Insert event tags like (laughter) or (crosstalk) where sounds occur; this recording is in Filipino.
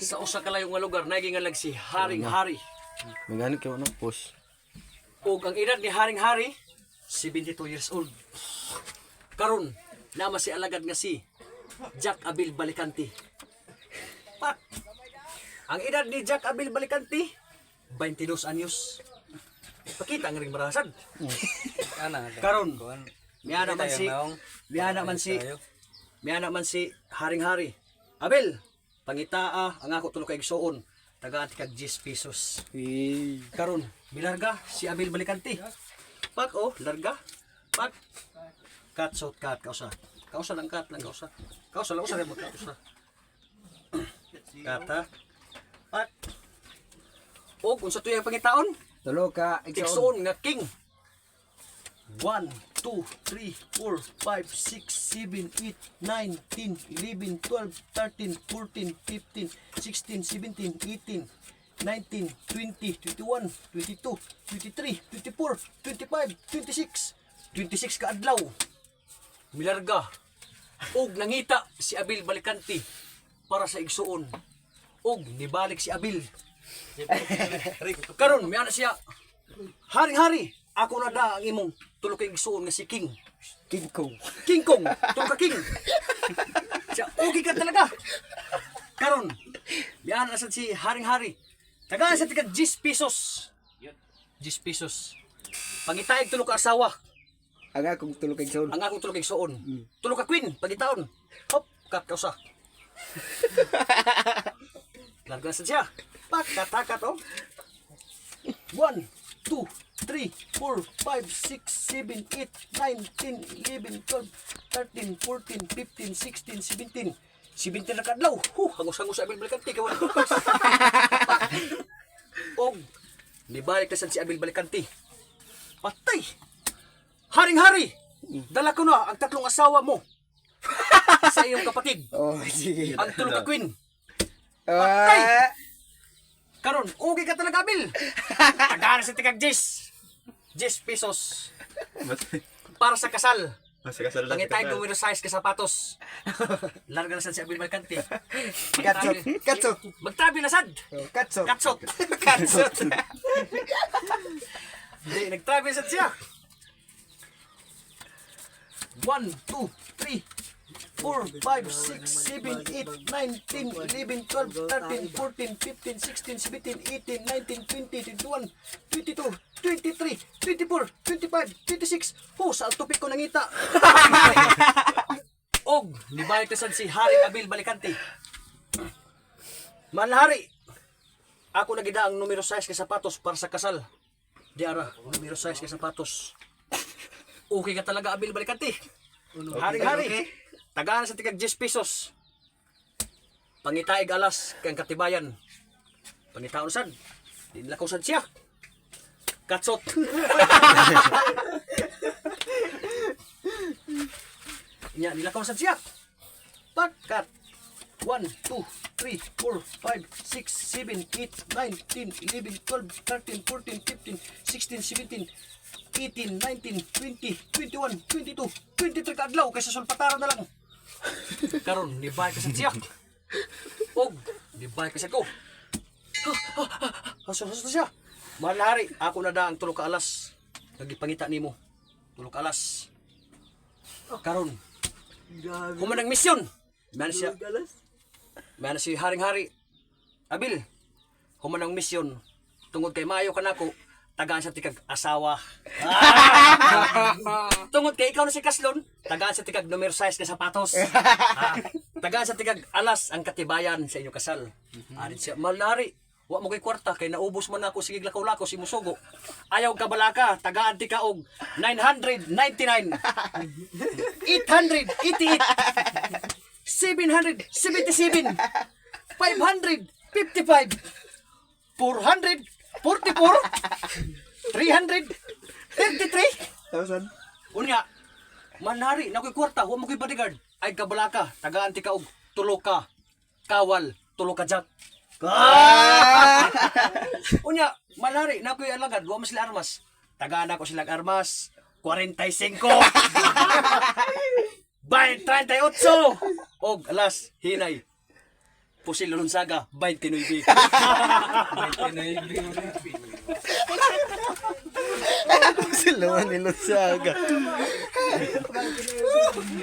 Sa usa ka layong nga lugar nagingalag si Haring Hari. May ganit kayo ng push. ug ang edad ni Haring Hari 72 years old. Karon nama si alagad nga si Jack Abil Balikanti. Pak. Ang edad ni Jack Abil Balikanti 22 anyos. Pakita ang ring marasad. (laughs) Ana. Karon Kuan. miya naman si miya naman si miya naman si Haring Hari. Abil, pangitaa ang ako tulo kay igsuon. Tagaan kag 10 pesos. Eh, Karon, bilarga si Abil Balikanti. Pak oh, larga. Pak. Cut shot cut kausa. Kausa lang cut lang kausa. Kausa lang usa mo kausa. Kata. Pak. O kung sa tuyang pangitaon, Tulo ka, igsoon. Nga king. 1, 2, 3, 4, 5, 6, 7, 8, 9, 10, 11, 12, 13, 14, 15, 16, 17, 18, 19, 20, 21, 22, 23, 24, 25, 26, 26 ka adlaw. Milarga. Og nangita si Abil Balikanti para sa igsuon. Og nibalik si Abil (laughs) Karon, may ana siya. Haring-hari, ako na da ang imong tulo kay igsuon nga si King. King Kong. King Kong, tulo ka King. Siya, okay ka talaga. Karon, may ana sad si Haring-hari. Tagaan sa tika 10 pesos. 10 pesos. Pangitayag tulo ka asawa. Ang akong tulo ka igsoon. Ang akong tulo kay igsuon. Tulo ka queen, pagitaon. Hop, kat kausa. Larga (laughs) na sad siya. Pakat, takat, oh. 1, 2, 3, 4, 5, 6, 7, 8, 9, 10, 11, 12, 13, 14, 15, 16, 17. 17 na kadlaw. Huh, hangos-hangos sa Abil Balikanti. Kawan. (laughs) Og, nibalik na si Abil Balikanti. Patay! Haring-hari! Dala ko na ang tatlong asawa mo (laughs) sa iyong kapatid. Oh, sige. Ang tulog ka queen. Patay! Ah, Karon, okay ka Abil. Tagara (laughs) sa tigag 10. 10 pesos para sa kasal. mas kasal lang. Pangitay numero size ka sapatos. Larga na sad si Abil Malcanti. Katsot. Katsot. Magtabi na sad. Katsot. Katsot. Katsot. Hindi, nagtrabi sad siya. 1, 2, 3, 4, 5, 6, 7, 8, 9, 10, 11, 12, 13, 14, 15, 16, 17, 18, 19, 20, 21, 22, 23, 24, 25, 26. Ho, sa tupik ko nangita. (laughs) Og, nibalik na sad si Hari Abil Balikante. Manhari, ako nagida ang numero 6 ka sapatos para sa kasal. Di ara, numero 6 ka sapatos. Okay ka talaga, Abil Balikante. Hari-hari. Tagaan sa tigag 10 pesos. Pangitaig alas kang katibayan. Pangitaon sad. Di nila sad siya. Katsot. (laughs) Nya nila sad siya. Pagkat 1, 2, 3, 4, 5, 6, 7, 8, 9, 10, 11, 12, 13, 14, 15, 16, 17, 18, 19, 20, 21, 22, 23 ka adlaw kaysa sulpataran na lang. Karon, nibay ka sa tiyak. Og, nibay ka sa ko. Haso, haso siya. Mahal hari, ako na da ang tulog ka alas. Nagipangita nimo. Tulog ka alas. Karon, kumanang misyon. Meron siya, meron si Haring-Hari. Abil, humanang misyon. Tungod kay Mayo ka nako, tagaan sa tikag asawa. (laughs) Tungod kay ikaw na si Kaslon, tagaan sa tikag numero 6 ka sapatos. (laughs) Ah, tagaan sa tikag alas ang katibayan sa inyong kasal. Arin siya, malnari. Wa mo kay kwarta kay naubos man ako sige lakaw-lakaw si musugo. Ayaw ka balaka, tagaan ti ka og 999. 888. 777. 555. 444. 333. Thousand. Unya, manari na ko'y kwarta, huwag mo ko'y bodyguard. Ay kabalaka, tagaan ti ka og tulo ka. Kawal, tulo ka jack. Ah! (laughs) Unya, manari na ko'y alagad, huwag mo sila armas. Tagaan ako silang armas. 45. Bay 38. Og alas, hinay. Pusil Lunsaga, 29. (laughs) (laughs) Sila man nilong saga.